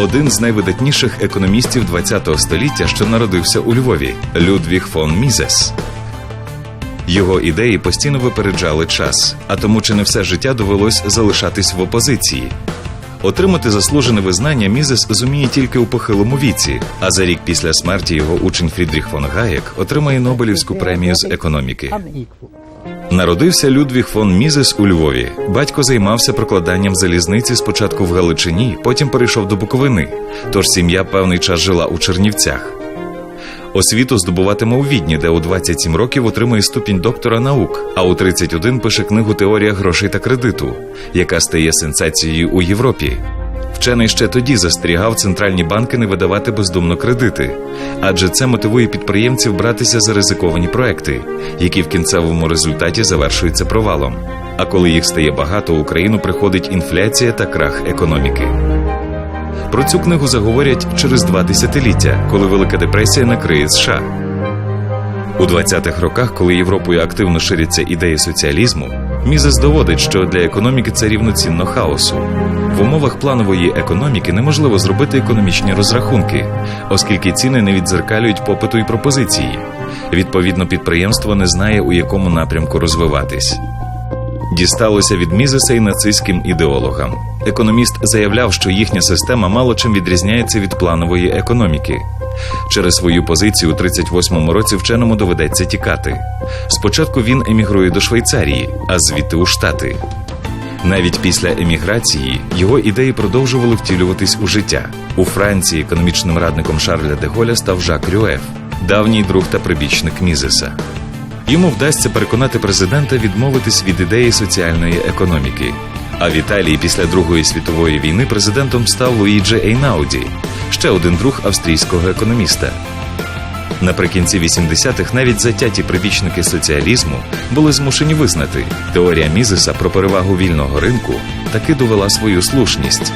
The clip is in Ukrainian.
один з найвидатніших економістів ХХ століття, що народився у Львові Людвіг фон Мізес. Його ідеї постійно випереджали час, а тому чи не все життя довелось залишатись в опозиції. Отримати заслужене визнання Мізес зуміє тільки у похилому віці, а за рік після смерті його учень Фрідріх фон Гаєк отримає Нобелівську премію з економіки. Народився Людвіг фон Мізес у Львові. Батько займався прокладанням залізниці спочатку в Галичині, потім перейшов до Буковини. Тож сім'я певний час жила у Чернівцях. Освіту здобуватиме у Відні, де у 27 років отримує ступінь доктора наук, а у 31 пише книгу Теорія грошей та кредиту, яка стає сенсацією у Європі. Вчений ще тоді застерігав центральні банки не видавати бездумно кредити, адже це мотивує підприємців братися за ризиковані проекти, які в кінцевому результаті завершуються провалом. А коли їх стає багато, в Україну приходить інфляція та крах економіки. Про цю книгу заговорять через два десятиліття, коли Велика депресія накриє США. У 20-х роках, коли Європою активно ширяться ідеї соціалізму, Мізес доводить, що для економіки це рівноцінно хаосу. В умовах планової економіки неможливо зробити економічні розрахунки, оскільки ціни не відзеркалюють попиту і пропозиції. Відповідно, підприємство не знає, у якому напрямку розвиватись. Дісталося від Мізеса і нацистським ідеологам. Економіст заявляв, що їхня система мало чим відрізняється від планової економіки. Через свою позицію у 38-му році вченому доведеться тікати. Спочатку він емігрує до Швейцарії, а звідти у Штати. Навіть після еміграції його ідеї продовжували втілюватись у життя. У Франції економічним радником Шарля де Голля став Жак Рюеф, давній друг та прибічник Мізеса. Йому вдасться переконати президента відмовитись від ідеї соціальної економіки. А в Італії після Другої світової війни президентом став Луїджі Ейнауді, ще один друг австрійського економіста. Наприкінці 80-х навіть затяті прибічники соціалізму були змушені визнати, теорія Мізеса про перевагу вільного ринку таки довела свою слушність.